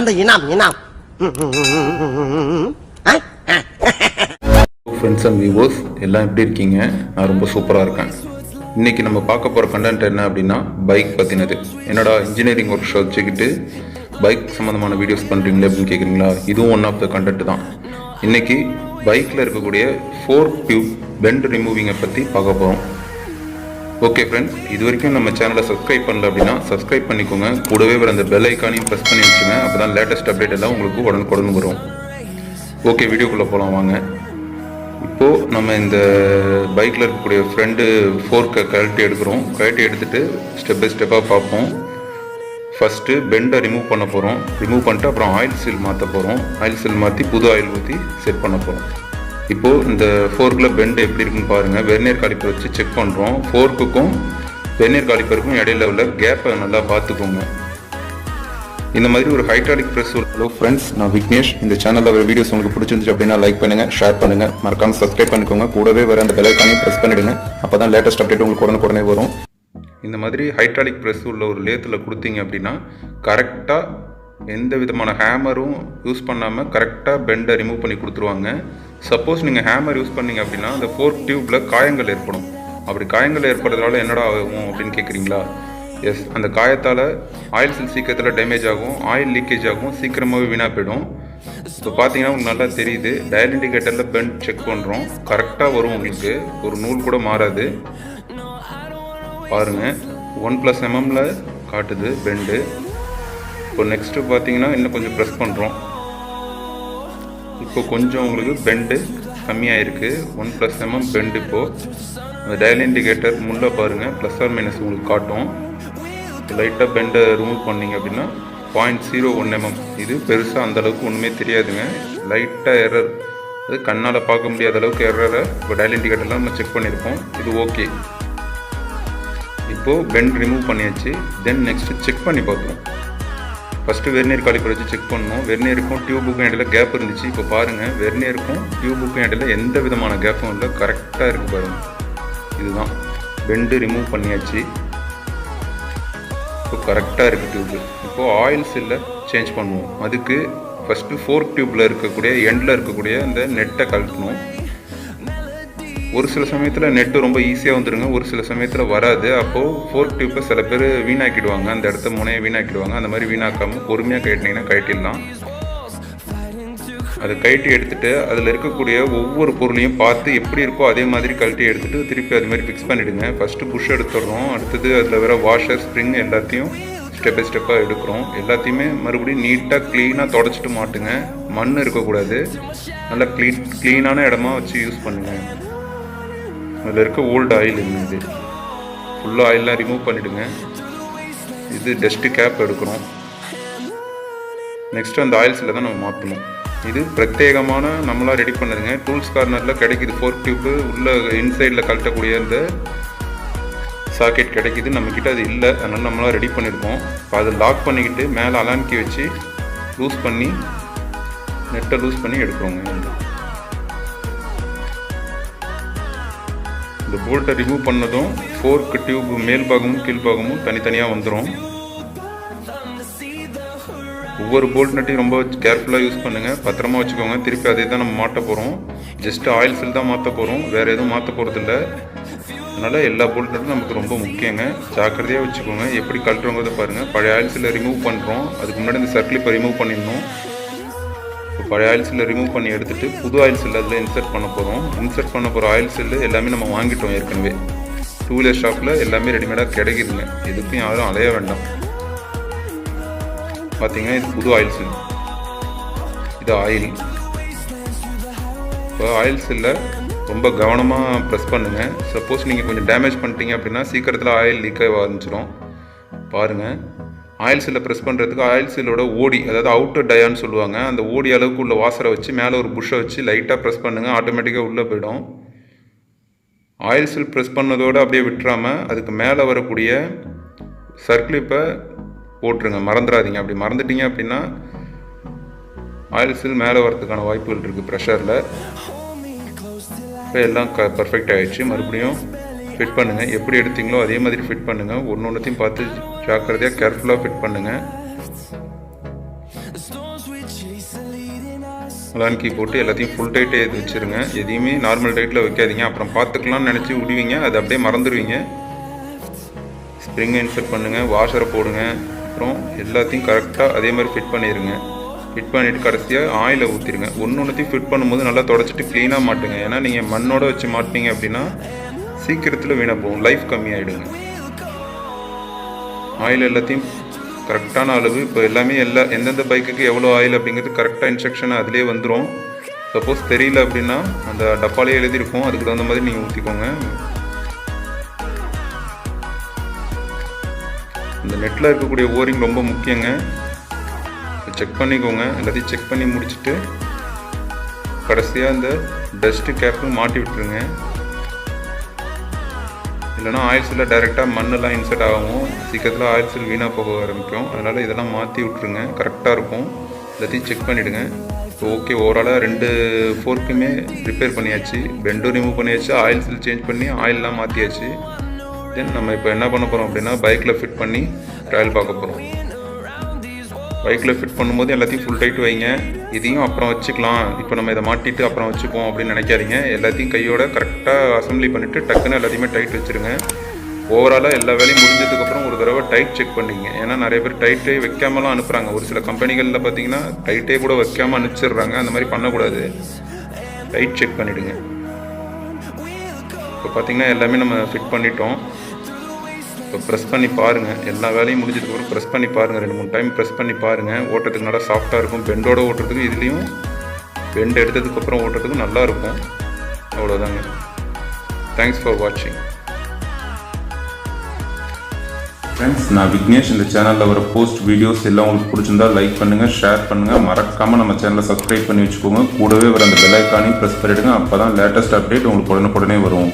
அந்த இனாம் இனாம். ஃப்ரெண்ட்ஸ் அண்ட் வியூவர்ஸ் எல்லாம் எப்படி இருக்கீங்க? நான் ரொம்ப சூப்பராக இருக்கேன். இன்னைக்கு நம்ம பார்க்க போகிற கண்டென்ட் என்ன அப்படின்னா பைக் பற்றினது என்னடா இன்ஜினியரிங் ஒர்க் ஷாப் வச்சுக்கிட்டு பைக் சம்மந்தமான வீடியோஸ் பண்ணுறீங்களே அப்படின்னு கேட்குறீங்களா இதுவும் ஒன் ஆஃப் த கண்டென்ட் தான். இன்றைக்கி பைக்கில் இருக்கக்கூடிய ஃபோர் டியூப் பெண்ட் ரிமூவிங்கை பற்றி பார்க்க போகிறோம் ஓகே ஃப்ரெண்ட்ஸ் இது வரைக்கும் நம்ம சேனலை சப்ஸ்கிரைப் பண்ணல அப்படின்னா சப்ஸ்கிரைப் பண்ணிக்கோங்க. கூடவே வர அந்த பெல் ஐக்கானையும் ப்ரெஸ் பண்ணி வச்சுங்க. அப்போ தான் லேட்டஸ்ட் அப்டேட் எல்லாம் உங்களுக்கு உடனுக்குடன் வரும். ஓகே வீடியோக்குள்ளே போகலாம் வாங்க. இப்போது நம்ம இந்த பைக்கில் இருக்கக்கூடிய ஃப்ரெண்டு ஃபோர்க்கை கழட்டி எடுக்கிறோம். கழட்டி எடுத்துட்டு ஸ்டெப் பை ஸ்டெப்பாக பார்ப்போம். ஃபஸ்ட்டு பெண்டை ரிமூவ் பண்ண போகிறோம் ரிமூவ் பண்ணிட்டு அப்புறம் ஆயில் சீல் மாற்ற போகிறோம் ஆயில் சீல் மாற்றி புது ஆயில் ஊற்றி செட் பண்ண போகிறோம் இப்போது இந்த ஃபோர்க்கில் பெண்டு எப்படி இருக்குன்னு பாருங்கள் வெர்னியர் காலிப்பர் வச்சு செக் பண்ணுறோம் ஃபோர்க்குக்கும் வெர்னியர் காலிப்பருக்கும் இடையில உள்ள கேப்பை நல்லா பார்த்துக்கோங்க. இந்த மாதிரி ஒரு ஹைட்ராலிக் ப்ரெஸ் ஹலோ ஃப்ரெண்ட்ஸ் நான் விக்னேஷ். இந்த சேனலில் வர வீடியோஸ் உங்களுக்கு பிடிச்சிருந்துச்சு அப்படின்னா லைக் பண்ணுங்கள் ஷேர் பண்ணுங்கள் மறக்காமல் சப்ஸ்கிரைப் பண்ணிக்கோங்க. கூடவே வர அந்த பெலைக்கானையும் ப்ரெஸ் பண்ணிடுங்க. அப்போ தான் லேட்டஸ்ட் அப்டேட் உங்களுக்கு உடனே உடனே வரும். இந்த மாதிரி ஹைட்ராலிக் ப்ரெஸ் உள்ள ஒரு லேத்தில் கொடுத்தீங்க அப்படின்னா கரெக்டாக எந்த விதமான ஹேமரும் யூஸ் பண்ணாமல் கரெக்டாக பெண்டை ரிமூவ் பண்ணி கொடுத்துருவாங்க. சப்போஸ் நீங்கள் ஹேமர் யூஸ் பண்ணீங்க அப்படின்னா அந்த ஃபோர்க் டியூப்பில் காயங்கள் ஏற்படும். அப்படி காயங்கள் ஏற்படுறதுனால என்னடா ஆகும் அப்படின்னு கேட்குறீங்களா எஸ் அந்த காயத்தால் ஆயில் சில் சீக்கிரத்தில் டேமேஜ் ஆகும் ஆயில் லீக்கேஜ் ஆகும் சீக்கிரமாகவே வீணாக போயிடும். இப்போ பார்த்தீங்கன்னா உங்களுக்கு நல்லா தெரியுது. டயல் இண்டிகேட்டரில் பெண்ட் செக் பண்ணுறோம் கரெக்டாக வரும் உங்களுக்கு. ஒரு நூல் கூட மாறாது. பாருங்கள் ஒன் ப்ளஸ் எம்எம்மில் காட்டுது பெண்டு இப்போ நெக்ஸ்ட்டு பார்த்தீங்கன்னா இன்னும் கொஞ்சம் ப்ரெஸ் பண்ணுறோம் இப்போ கொஞ்சம் உங்களுக்கு பெண்டு கம்மியாக இருக்குது ஒன் ப்ளஸ் எம்எம் பெண்டு இப்போது டயல் இண்டிகேட்டர் முள்ள பாருங்கள் ப்ளஸ் ஆர் மைனஸ் உங்களுக்கு காட்டும். லைட்டாக பெண்டை ரிமூவ் பண்ணீங்க அப்படின்னா பாயிண்ட் ஜீரோ ஒன் எம்எம் இது பெருசாக அந்தளவுக்கு ஒன்றுமே தெரியாதுங்க. லைட்டாக எரர் அது கண்ணால் பார்க்க முடியாத அளவுக்கு எரரை இப்போ டயல் இண்டிகேட்டர்லாம் நம்ம செக் பண்ணியிருக்கோம் இது ஓகே இப்போது பெண்ட் ரிமூவ் பண்ணியாச்சு. தென் நெக்ஸ்ட்டு செக் பண்ணி பார்க்குறோம் ஃபஸ்ட்டு வெர்னியர் காலிப்பர் வச்சு செக் பண்ணோம் வெர்னியருக்கும் டியூபுக்கும் இடையில கேப் இருந்துச்சு. இப்போ பாருங்கள் வெர்னியருக்கும் டியூபுக்கும் இடையில எந்த விதமான கேப்பும் இல்லை. கரெக்டாக இருக்குது பாருங்கள் இதுதான். பெண்டு ரிமூவ் பண்ணியாச்சு. இப்போ கரெக்டாக இருக்குது டியூப்பு இப்போது ஆயில் சில்லை சேஞ்ச் பண்ணுவோம். அதுக்கு ஃபஸ்ட்டு ஃபோர்க் டியூப்பில் இருக்கக்கூடிய எண்டில் இருக்கக்கூடிய இந்த நெட்டை கழட்டணும். ஒரு சில சமயத்தில் நெட்டு ரொம்ப ஈஸியாக வந்துடுங்க ஒரு சில சமயத்தில் வராது. அப்போது ஃபோர்க் டியூப்பை சில பேர் வீணாக்கிடுவாங்க. அந்த இடத்த முனையை வீணாக்கிடுவாங்க. அந்த மாதிரி வீணாக்காமல் பொறுமையாக கட்டினீங்கன்னா கட்டிடலாம் அதை கழட்டி எடுத்துட்டு அதில் இருக்கக்கூடிய ஒவ்வொரு பொருளையும் பார்த்து எப்படி இருக்கோ அதே மாதிரி கழட்டி எடுத்துட்டு திருப்பி அது மாதிரி ஃபிக்ஸ் பண்ணிவிடுங்க ஃபஸ்ட்டு புஷ் எடுத்துடுறோம். அடுத்தது அதில் வர வாஷர் ஸ்ப்ரிங் எல்லாத்தையும் ஸ்டெப் பை ஸ்டெப்பாக எடுக்கிறோம். எல்லாத்தையுமே மறுபடியும் நீட்டாக க்ளீனாக தொடச்சிட்டு மாட்டுங்க. மண் இருக்கக்கூடாது. நல்லா க்ளீன் க்ளீனான இடமா வச்சு யூஸ் பண்ணுங்கள் அதில் இருக்க ஓல்டு ஆயில் என்ன இது ஃபுல்லாக ஆயிலெலாம் ரிமூவ் பண்ணிவிடுங்க இது டஸ்ட்டு கேப் எடுக்கணும். நெக்ஸ்ட்டு அந்த ஆயில்ஸில் தான் நம்ம மாற்றணும் இது பிரத்யேகமான நம்மளாக ரெடி பண்ணதுங்க. டூல்ஸ் கார்னரில் கிடைக்குது ஃபோர்க் டியூப்பு உள்ளே இன்சைடில் கழட்டக்கூடிய அந்த சாக்கெட் கிடைக்குது. நம்மக்கிட்ட அது இல்லை. அதனால் நம்மளாக ரெடி பண்ணியிருக்கோம் இப்போ அதை லாக் பண்ணிக்கிட்டு மேலே அலான்கி வச்சு லூஸ் பண்ணி நெட்டை லூஸ் பண்ணி எடுக்கிறோங்க. இந்த போல்ட்டை ரிமூவ் பண்ணதும் ஃபோர்க்கு டியூப் மேல் பாகமும் கீழ்பாகமும் தனித்தனியாக வந்துடும் ஒவ்வொரு போல்ட் நட்டையும் ரொம்ப கேர்ஃபுல்லாக யூஸ் பண்ணுங்கள் பத்திரமா வச்சுக்கோங்க. திருப்பி அதே தான் நம்ம மாட்ட போகிறோம் ஜஸ்ட் ஆயில் ஃபில் தான் மாற்ற போகிறோம் வேறு எதுவும் மாற்ற போகிறதில்ல அதனால் எல்லா போல்ட் நட்டும் நமக்கு ரொம்ப முக்கியங்க. ஜாக்கிரதையாக வச்சுக்கோங்க. எப்படி கழட்டுறோங்கிறத பாருங்கள் பழைய ஆயில் ஃபில்லை ரிமூவ் பண்ணுறோம் அதுக்கு முன்னாடி இந்த சர்க்கிளிப்பை ரிமூவ் பண்ணிடணும். இப்போ பழைய ஆயில் செல்லை ரிமூவ் பண்ணி எடுத்துட்டு புது ஆயில் சில்லு அதில் இன்சர்ட் பண்ண போகிறோம் இன்சர்ட் பண்ண போகிற ஆயில் செல்லு எல்லாமே நம்ம வாங்கிட்டோம் ஏற்கனவே. டூ வீலர் ஷாப்பில் எல்லாமே ரெடிமேடாக கிடைக்குதுங்க. எதுக்கும் யாரும் அலைய வேண்டாம். பார்த்தீங்கன்னா இது புது ஆயில் செல் இது ஆயில் இப்போ ஆயில் செல்லை ரொம்ப கவனமாக ப்ரெஸ் பண்ணுங்கள் சப்போஸ் நீங்கள் கொஞ்சம் டேமேஜ் பண்ணிட்டீங்க அப்படின்னா சீக்கிரத்தில் ஆயில் லீக் ஆக ஆரம்பிச்சிடும் பாருங்கள் ஆயில் சில்லை ப்ரெஸ் பண்ணுறதுக்கு ஆயில் சில்லோட ஓடி அதாவது அவுட்டர் டயான்னு சொல்லுவாங்க அந்த ஓடி அளவுக்கு உள்ள வாசரை வச்சு மேலே ஒரு புஷ்ஷை வச்சு லைட்டாக ப்ரெஸ் பண்ணுங்கள் ஆட்டோமேட்டிக்காக உள்ளே போயிடும். ஆயில் சில் ப்ரெஸ் பண்ணதோடு அப்படியே விட்டுறாமல் அதுக்கு மேலே வரக்கூடிய சர்க்கிளிப்பை போட்டுருங்க மறந்துடாதீங்க அப்படி மறந்துட்டீங்க அப்படின்னா ஆயில் சில் மேலே வரதுக்கான வாய்ப்புகள் இருக்குது ப்ரெஷரில் இப்போ எல்லாம் க பர்ஃபெக்ட் ஆகிடுச்சு மறுபடியும் ஃபிட் பண்ணுங்கள் எப்படி எடுத்தீங்களோ அதே மாதிரி ஃபிட் பண்ணுங்கள் ஒன்று ஒன்றுத்தையும் பார்த்து ஜாக்கிரதையாக கேர்ஃபுல்லாக ஃபிட் பண்ணுங்கள் அலான் கீ போட்டு எல்லாத்தையும் ஃபுல் டைட்டே எடுத்து வச்சுருங்க. எதையுமே நார்மல் டைட்டில் வைக்காதீங்க. அப்புறம் பார்த்துக்கலாம்னு நினச்சி விடுவீங்க. அது அப்படியே மறந்துடுவீங்க. ஸ்ப்ரிங்கை இன்சர்ட் பண்ணுங்கள் வாஷரை போடுங்க. அப்புறம் எல்லாத்தையும் கரெக்டாக அதே மாதிரி ஃபிட் பண்ணிடுங்க ஃபிட் பண்ணிவிட்டு கடைசியாக ஆயிலை ஊற்றிடுங்க ஒன்று ஒன்றுத்தையும் ஃபிட் பண்ணும்போது நல்லா தொடச்சிட்டு க்ளீனாக மாட்டுங்க. ஏன்னா நீங்கள் மண்ணோட வச்சு மாட்டினீங்க அப்படின்னா சீக்கிரத்தில் வீணாக போகும். லைஃப் கம்மியாயிடுங்க. ஆயில் எல்லாத்தையும் கரெக்டான அளவு. இப்போ எல்லாமே எல்லா எந்தெந்த பைக்குக்கு எவ்வளோ ஆயில் அப்படிங்கிறது கரெக்டாக இன்ஸ்ட்ரக்ஷன் அதிலே வந்துடும் சப்போஸ் தெரியல அப்படின்னா அந்த டப்பாலே எழுதியிருக்கோம் அதுக்கு தகுந்த மாதிரி நீங்கள் ஊற்றிக்கோங்க இந்த நெட்டில் இருக்கக்கூடிய ஓரிங் ரொம்ப முக்கியங்க. செக் பண்ணிக்கோங்க. எல்லாத்தையும் செக் பண்ணி முடிச்சுட்டு கடைசியாக இந்த டஸ்ட்டு கேப்பும் மாட்டி விட்டுருங்க. இல்லைனா ஆயில் சீலில் டைரெக்டாக மண்ணெல்லாம் இன்சர்ட் ஆகும் சீக்கிரத்தில் ஆயில் சில் வீணாக போக ஆரம்பிக்கும். அதனால் இதெல்லாம் மாற்றி விட்ருங்க கரெக்டாக இருக்கும். எல்லாத்தையும் செக் பண்ணிவிடுங்க இப்போ ஓகே ஓவராலாக ரெண்டு ஃபோர்க்குமே ரிப்பேர் பண்ணியாச்சு. பெண்டும் ரிமூவ் பண்ணியாச்சு. ஆயில் சேஞ்ச் பண்ணி ஆயிலெலாம் மாற்றியாச்சு தென் நம்ம இப்போ என்ன பண்ண போகிறோம் அப்படின்னா பைக்கில் ஃபிட் பண்ணி ட்ரையல் பார்க்க போகிறோம் பைக்கில் ஃபிட் பண்ணும்போது எல்லாத்தையும் ஃபுல் டைட் வைங்க. இதையும் அப்புறம் வச்சுக்கலாம். இப்போ நம்ம இதை மாட்டிட்டு அப்புறம் வச்சுப்போம் அப்படின்னு நினைக்காதீங்க. எல்லாத்தையும் கையோட கரெக்டாக அசம்பிளி பண்ணிவிட்டு டக்குன்னு எல்லாத்தையுமே டைட் வச்சுருங்க. ஓவராலாக எல்லா வேலையும் முடிஞ்சதுக்கப்புறம் ஒரு தடவை டைட் செக் பண்ணிங்க. ஏன்னா நிறைய பேர் டைட்டே வைக்காமலாம் அனுப்புகிறாங்க ஒரு சில கம்பெனிகளில் பார்த்தீங்கன்னா டைட்டே கூட வைக்காமல் அனுப்பிச்சிடுறாங்க. அந்த மாதிரி பண்ணக்கூடாது. டைட் செக் பண்ணிவிடுங்க இப்போ பார்த்தீங்கன்னா எல்லாமே நம்ம ஃபிட் பண்ணிட்டோம். இப்போ ப்ரெஸ் பண்ணி பாருங்கள் எல்லா வேலையும் முடிஞ்சதுக்கப்புறம் ப்ரெஸ் பண்ணி பாருங்கள் ரெண்டு மூணு டைம் ப்ரெஸ் பண்ணி பாருங்கள் ஓட்டுறதுக்கு நல்லா சாஃப்டாக இருக்கும். பெண்டோட ஓட்டுறதுக்கு இதுலேயும் பெண்ட் எடுத்ததுக்கப்புறம் ஓட்டுறதுக்கும் நல்லா இருக்கும். அவ்வளோதாங்க தேங்க்ஸ் ஃபார் வாட்சிங் ஃப்ரெண்ட்ஸ் நான் விக்னேஷ் இந்த சேனலில் வர போஸ்ட் வீடியோஸ் எல்லாம் உங்களுக்கு பிடிச்சிருந்தா லைக் பண்ணுங்கள் ஷேர் பண்ணுங்கள் மறக்காமல் நம்ம சேனலை சப்ஸ்கிரைப் பண்ணி வச்சுக்கோங்க. கூடவே வர அந்த பெல் ஐக்கானையும் ப்ரெஸ் பண்ணிவிடுங்க அப்போ தான் லேட்டஸ்ட் அப்டேட் உங்களுக்கு உடனுக்குடனே வரும்.